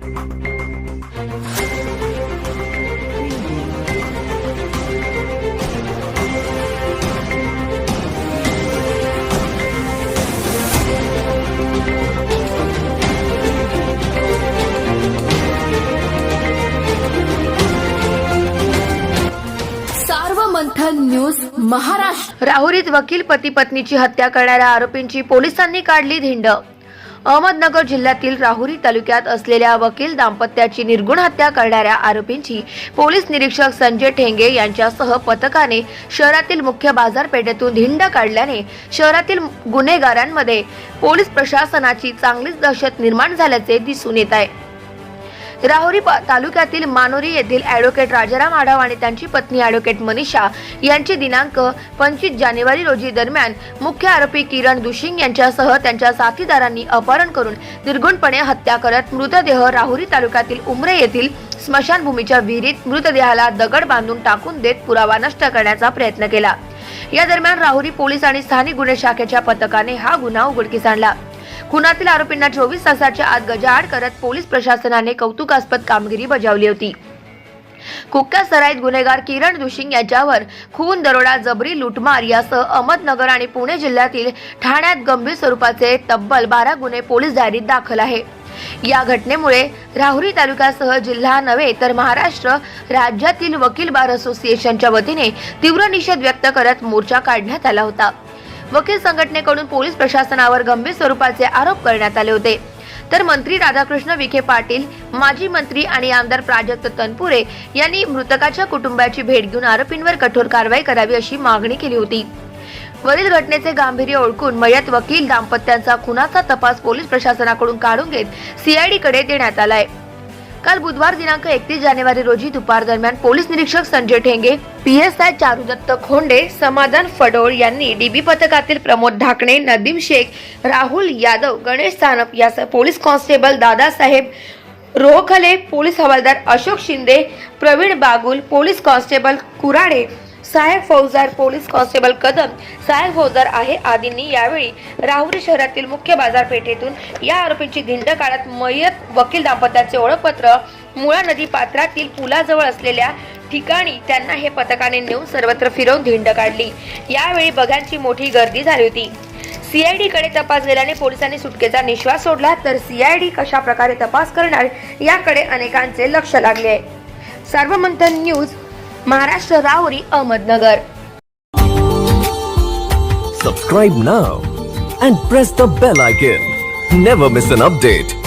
Sarvamanthan news Maharashtra. राहुरीत वकील पती पत्नीची हत्या करणाऱ्या आरोपींची पोलिसांनी काढली धिंड अहमदनगर जिल्ह्यातील राहुरी तालुक्यात असलेल्या वकील दाम्पत्याची निर्गुण हत्या करणाऱ्या आरोपींची पोलीस निरीक्षक संजय ठेंगे यांच्यासह पथकाने शहरातील मुख्य बाजारपेठेतून धिंड काढल्याने शहरातील गुन्हेगारांमध्ये पोलीस प्रशासनाची चांगलीच दहशत निर्माण झाल्याचे दिसून येत आहे. राहुरी तालुक्यातील मानोरी येथील ॲडव्होकेट राजाराम आढाव आणि त्यांची पत्नी ॲडव्होकेट मनीषा यांची दिनांक पंचवीस जानेवारी रोजी दरम्यान मुख्य आरोपी किरण दुशिंग यांच्यासह त्यांच्या साथीदारांनी अपहरण करून निर्गुणपणे हत्या करत मृतदेह राहुरी तालुक्यातील उमरे येथील स्मशानभूमीच्या विहिरीत मृतदेहाला दगड बांधून टाकून देत पुरावा नष्ट करण्याचा प्रयत्न केला. या दरम्यान राहुरी पोलीस आणि स्थानिक गुन्हे शाखेच्या पथकाने हा गुन्हा उघडकीस आणला. खुनातील आरोपींना चोवीस तासाच्या आत गजाआड करत पोलीस प्रशासनाने कौतुकास्पद कामगिरी बजावली होती. कुख्यात सराईत गुन्हेगार किरण दुशिंग याच्यावर खून दरोडा जबरी लुटमार यासह अहमदनगर आणि पुणे जिल्ह्यातील ठाण्यात गंभीर स्वरूपाचे तब्बल बारा गुन्हे पोलीस डायरीत दाखल आहे. या घटनेमुळे राहुरी तालुक्यासह जिल्हा नव्हे तर महाराष्ट्र राज्यातील वकील बार असोसिएशनच्या वतीने तीव्र निषेध व्यक्त करत मोर्चा काढण्यात आला होता. वकील संघटनेकडून पोलीस प्रशासनावर गंभीर स्वरूपाचे आरोप करण्यात आले होते. तर मंत्री राधाकृष्ण विखे पाटील माजी मंत्री आणि आमदार प्राजक्त तनपुरे यांनी मृतकाच्या कुटुंबाची भेट घेऊन आरोपींवर कठोर कारवाई करावी अशी मागणी केली होती. वरील घटनेचे गांभीर्य ओळखून मयत वकील दाम्पत्यांचा खुनाचा तपास पोलीस प्रशासनाकडून काढून घेत सीआयडी कडे देण्यात आलाय. काल बुधवार दिनांक एकतीस जानेवारी रोजी दुपार दरम्यान पोलीस निरीक्षक Sanjay Thenge P S I Charudatt Khonde Samadhan Phadol यांनी डीबी पथकातील प्रमोद ढाकणे नदीम शेख राहुल यादव गणेश सानप यासह police constable Dadasaheb Rohkhale police हवालदार अशोक शिंदे प्रवीण बागुल पोलीस कॉन्स्टेबल कुराडे सहाय्यक फौजदार पोलीस कॉन्स्टेबल कदम सहाय्यक फौजदार आहे आदींनी यावेळी राहुरी शहरातील मुख्य बाजारपेठेतून या आरोपींची धिंड काढत मयत वकील दाम्पत्याचे ओळखपत्र मुळा नदी पात्रातील पुलाजवळ असलेल्या ठिकाणी त्यांना हे पथकाने नेऊन सर्वत्र फिरवून धिंड काढली. यावेळी बघ्यांची मोठी गर्दी झाली होती. सीआयडी कडे तपास गेल्याने पोलिसांनी सुटकेचा निश्वास सोडला तर सीआयडी कशा प्रकारे तपास करणार याकडे अनेकांचे लक्ष लागले आहे. Sarvamanthan news Maharashtra Rahuri Ahmednagar Subscribe now and press the bell icon. Never miss an update.